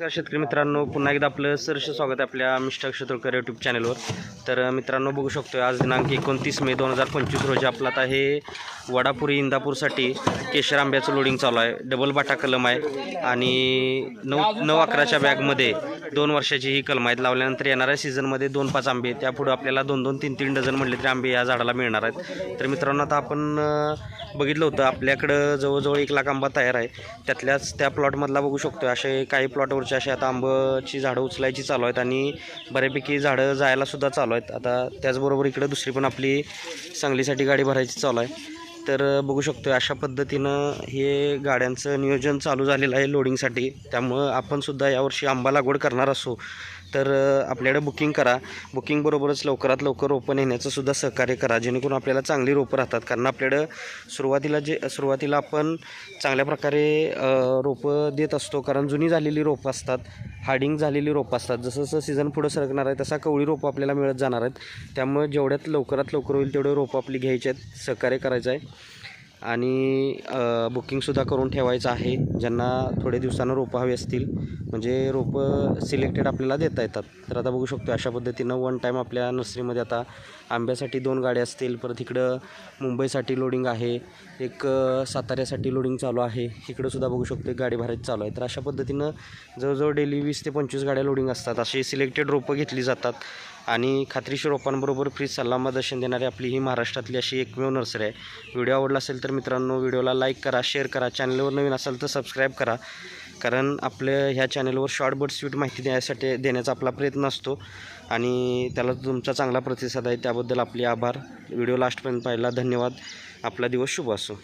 नमस्कार शेतकरी मित्रांनो पुन्हा एकदा आपलं सरस स्वागत आहे आपल्या मिस्टर क्षेत्रकर यूट्यूब चॅनलवर तर मित्रांनो बघू शकतो आज दिनांक एकोणतीस मे दोन हजार पंचवीस रोजी आपला आता हे वडापुरी इंदापूरसाठी केशर आंब्याचं लोडिंग चालू आहे. डबल बाटा कलम आहे आणि नऊ नऊ अकराच्या बॅगमध्ये दोन वर्षाची ही कलम आहेत. लावल्यानंतर येणाऱ्या सीझनमध्ये दोन पाच आंबे त्यापुढे आपल्याला दोन दोन तीन तीन डझन म्हटले तरी आंबे या झाडाला मिळणार आहेत. तर मित्रांनो आता आपण बघितलं होतं आपल्याकडं जवळजवळ एक लाख आंबा तयार आहे. त्यातल्याच त्या प्लॉटमधला बघू शकतो असे काही प्लॉटवर असे आता आंबाची झाडं उचलायची चालू आहेत आणि बऱ्यापैकी झाडं जायलासुद्धा चालू आहेत. आता त्याचबरोबर इकडं दुसरी पण आपली सांगलीसाठी गाडी भरायची चालू आहे. तर बघू शकतो अशा पद्धतीनं हे गाड्यांचं नियोजन चालू झालेलं आहे लोडिंगसाठी त्यामुळं आपणसुद्धा यावर्षी आंबा लागवड करणार असो. तर आपल्याकडे बुकिंग करा. बुकिंगबरोबरच लवकरात लवकर रोपं नेण्याचं सुद्धा सहकार्य करा. जेणेकरून आपल्याला चांगली रोपं राहतात. कारण आपल्याकडं सुरुवातीला जे सुरुवातीला आपण चांगल्या प्रकारे रोपं देत असतो. कारण जुनी झालेली रोपं असतात. हार्डिंग झालेली रोपं असतात. जसं जसं सीझन पुढं सरकणार आहे तसा कवळी रोपं आपल्याला मिळत जाणार आहेत. त्यामुळे जेवढ्यात लवकरात लवकर होईल तेवढे रोपं आपली घ्यायची आहेत. सहकार्य करायचं आहे. आणि बुकिंगसुद्धा करून ठेवायचं आहे. ज्यांना थोडे दिवसानं रोपं हवी असतील. म्हणजे रोपं सिलेक्टेड आपल्याला देता येतात. तर आता बघू शकतो अशा पद्धतीनं वन टाईम आपल्या नर्सरीमध्ये आता आंब्यासाठी दोन गाड्या असतील. परत इकडं मुंबईसाठी लोडिंग आहे. एक साताऱ्यासाठी लोडिंग चालू आहे. इकडंसुद्धा बघू शकतो एक गाडी भरायची चालू आहे. तर अशा पद्धतीनं जवळजवळ डेली वीस ते पंचवीस गाड्या लोडिंग असतात. अशी सिलेक्टेड रोपं घेतली जातात. आणि खात्रीशीर रोपांबरोबर फ्री सल्लामदर्शन देणारी आपली ही महाराष्ट्रातली अशी एकमेव नर्सरी आहे. व्हिडिओ आवडला असेल तर मित्रांनो व्हिडिओला लाईक करा शेअर करा चॅनलवर नवीन असाल तर सबस्क्राईब करा. कारण आपल्या ह्या चॅनलवर शॉर्ट बट स्वीट माहिती देण्यासाठी देण्याचा आपला प्रयत्न असतो. आणि त्याला तुमचा चांगला प्रतिसाद आहे त्याबद्दल आपले आभार. व्हिडिओ लास्टपर्यंत पाहिला. धन्यवाद. आपला दिवस शुभ असो.